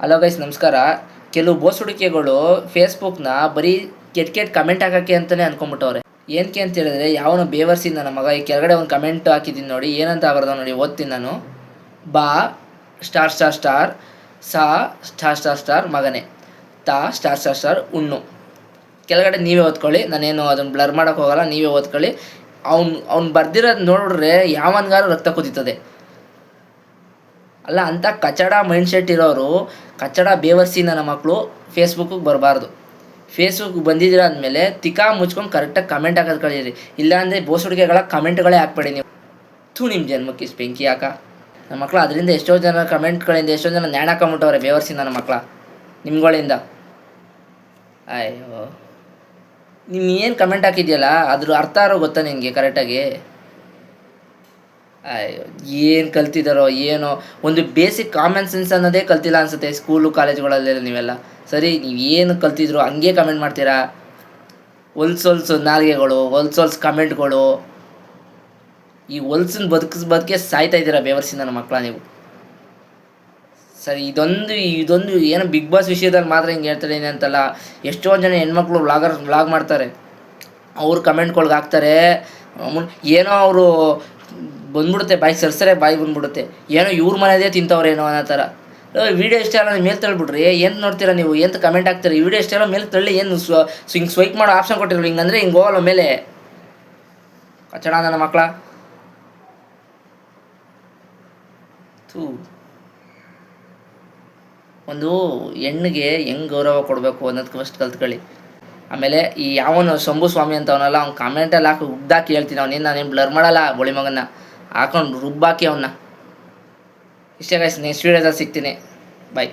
Hello guys ನಮಸ್ಕಾರ. ಕೆಲವು ಬೋಸ್ ಹುಡುಕಿಗಳು ಫೇಸ್ಬುಕ್ನ ಬರೀ ಕೆಟ್ಟ ಕೆಟ್ಟ ಕಮೆಂಟ್ ಹಾಕೋಕ್ಕೆ ಅಂತಲೇ ಅನ್ಕೊಂಬಿಟ್ಟವ್ರೆ ಏನಕ್ಕೆ ಅಂತ ಹೇಳಿದ್ರೆ, ಯಾವನು ಬೇವರ್ಸಿ ನನ್ನ ಮಗ, ಈ ಕೆಳಗಡೆ ಒಂದು ಕಮೆಂಟ್ ಹಾಕಿದ್ದೀನಿ ನೋಡಿ, ಏನಂತ ಬರ್ದ ನೋಡಿ, ಓದ್ತೀನಿ ನಾನು. ಬಾ ಸ್ಟಾರ್ ಸ್ಟಾರ್ ಸ್ಟಾರ್ ಸಾ ಸ್ಟಾರ್ ಸ್ಟಾರ್ ಸ್ಟಾರ್ ಮಗನೇ. ತಾ ಸ್ಟಾರ್ ಸ್ಟಾರ್ ಸ್ಟಾರ್ ಉಣ್ಣು. ಕೆಳಗಡೆ ನೀವೇ ಓದ್ಕೊಳ್ಳಿ, ನಾನೇನು ಅದನ್ನು ಬ್ಲರ್ ಮಾಡೋಕ್ಕೆ ಹೋಗಲ್ಲ, ನೀವೇ ಓದ್ಕೊಳ್ಳಿ. ಅವ್ನು ಅವ್ನು ಬರ್ದಿರೋದು ನೋಡಿದ್ರೆ ಯಾವನ್ಗಾರು ರಕ್ತ ಕುದೀತದೆ. ಅಲ್ಲ ಅಂಥ ಕಚಡ ಮೈಂಡ್ ಸೆಟ್ ಇರೋರು, ಕಚಡ ಬೇವರ್ಸಿ ನಮ್ಮ ಮಕ್ಕಳು ಫೇಸ್ಬುಕ್ಕಿಗೆ ಬರಬಾರ್ದು. ಫೇಸ್ಬುಕ್ ಬಂದಿದ್ದೀರ ತಿಕಾ ಮುಚ್ಕೊಂಡು ಕರೆಕ್ಟಾಗಿ ಕಮೆಂಟ್ ಹಾಕೋದು ಕಳೀರಿ ಇಲ್ಲಾಂದರೆ ಬೋಸ್ ಹುಡುಗಿಗಳ ಕಮೆಂಟ್ಗಳೇ ಹಾಕ್ಬೇಡಿ ನೀವು. ಥೂ ನಿಮ್ಮ ಜನ್ಮಕ್ಕೆ ಬೆಂಕಿ ಹಾಕ. ನಮ್ಮ ಮಕ್ಕಳು ಅದರಿಂದ ಎಷ್ಟೋ ಜನ ಕಮೆಂಟ್ಗಳಿಂದ ಎಷ್ಟೋ ಜನ ನ್ಯಾಣ ಹಾಕೊಂಬಿಟ್ಟವ್ರೆ ಬೇವರ್ಸಿ ನನ್ನ ಮಕ್ಕಳ ನಿಮ್ಗಳಿಂದ. ಅಯ್ಯೋ. ನೀನು ಏನು ಕಮೆಂಟ್ ಹಾಕಿದ್ಯಲ್ಲ? ಅದ್ರ ಅರ್ಥ ಆರೋ ಗೊತ್ತಾ ನಿನಗೆ ಕರೆಕ್ಟಾಗಿ ಏನು ಕಲ್ತಿದ್ದಾರೋ ಏನೋ, ಒಂದು ಬೇಸಿಕ್ ಕಾಮನ್ ಸೆನ್ಸ್ ಅನ್ನೋದೇ ಕಲ್ತಿಲ್ಲ ಅನ್ಸುತ್ತೆ ಸ್ಕೂಲು ಕಾಲೇಜುಗಳಲ್ಲೆಲ್ಲ ನೀವೆಲ್ಲ. ಸರಿ, ನೀವು ಏನು ಕಲ್ತಿದ್ರು ಹಂಗೆ ಕಮೆಂಟ್ ಮಾಡ್ತೀರಾ? ಹೊಲ್ಸೊಲ್ಸು ನಾಲಿಗೆಗಳು ಹೊಲ್ಸೊಲ್ಸ್ ಕಮೆಂಟ್ಗಳು ಈ ಹೊಲ್ಸನ್ನ ಬದುಕಿಸ್, ಬದುಕೆ ಸಾಯ್ತಾ ಇದ್ದೀರಾ ಬೇವರ್ಸಿಂದ ನನ್ನ ಮಕ್ಕಳ ನೀವು? ಸರಿ, ಇದೊಂದು ಇದೊಂದು ಏನೋ ಬಿಗ್ ಬಾಸ್ ವಿಷಯದಲ್ಲಿ ಮಾತ್ರ ಹಿಂಗೆ ಹೇಳ್ತಾರೆ ಅಂತಲ್ಲ. ಎಷ್ಟೊಂದು ಜನ ಹೆಣ್ಮಕ್ಳು ವ್ಲಾಗರ್ ವ್ಲಾಗ್ ಮಾಡ್ತಾರೆ. ಅವ್ರು ಕಮೆಂಟ್ಗಳ್ಗೆ ಹಾಕ್ತಾರೆ. ಏನೋ ಅವರು ಬಂದ್ಬಿಡುತ್ತೆ ಬಾಯಿ ಸರ್ಸರೆ ಬಾಯಿ ಬಂದ್ಬಿಡುತ್ತೆ. ಏನೋ ಇವ್ರ ಮನೆದೇ ತಿಂತವ್ರೇನೋ ಅನ್ನೋ ಥರ. ವೀಡಿಯೋ ಇಷ್ಟ ಅಲ್ಲ ಮೇಲೆ ತಳ್ಬಿಡ್ರಿ, ಏನು ನೋಡ್ತೀರಾ ನೀವು ಎಂತ ಕಮೆಂಟ್ ಹಾಕ್ತೀರಿ? ವಿಡಿಯೋ ಇಷ್ಟ ಮೇಲೆ ತಳ್ಳಿ, ಏನು ಸ್ವ ಹಿಂಗೆ ಸ್ವೈಕ್ ಮಾಡೋ ಆಪ್ಷನ್ ಕೊಟ್ಟಿರಲ್ಲ ಹಿಂಗಂದ್ರೆ ಹಿಂಗೆ ಹೋಗಲ್ಲ ಮೇಲೆ. ಕಚ್ಚಡ ನನ್ನ ಮಕ್ಕಳ ಥೂ. ಒಂದು ಹೆಣ್ಣಿಗೆ ಹೆಂಗೆ ಗೌರವ ಕೊಡಬೇಕು ಅನ್ನೋದಕ್ಕೆ ಫಸ್ಟ್ ಕಲ್ತ್ಕೊಳ್ಳಿ. ಆಮೇಲೆ ಈ ಯಾವನು ಶಂಭು ಸ್ವಾಮಿ ಅಂತವನಲ್ಲ, ಅವ್ನು ಕಮೆಂಟಲ್ಲಿ ಹಾಕಿ ಉದ್ದಾಕಿ ಹೇಳ್ತೀನಿ ಅವನೇನು ನಾನೇನು ಬ್ಲರ್ ಮಾಡಲ್ಲ, ಬೋಳಿ ಮಗನ್ನ. ಹಾಕೊಂಡು ರುಬ್ಬಾಕಿ ಅವನ್ನ ಇಷ್ಟೇ ಗೈಸ್ ನೆಕ್ಸ್ಟ್ ವೀಡಿಯೋದಲ್ಲಿ ಸಿಗ್ತೀನಿ. ಬಾಯ್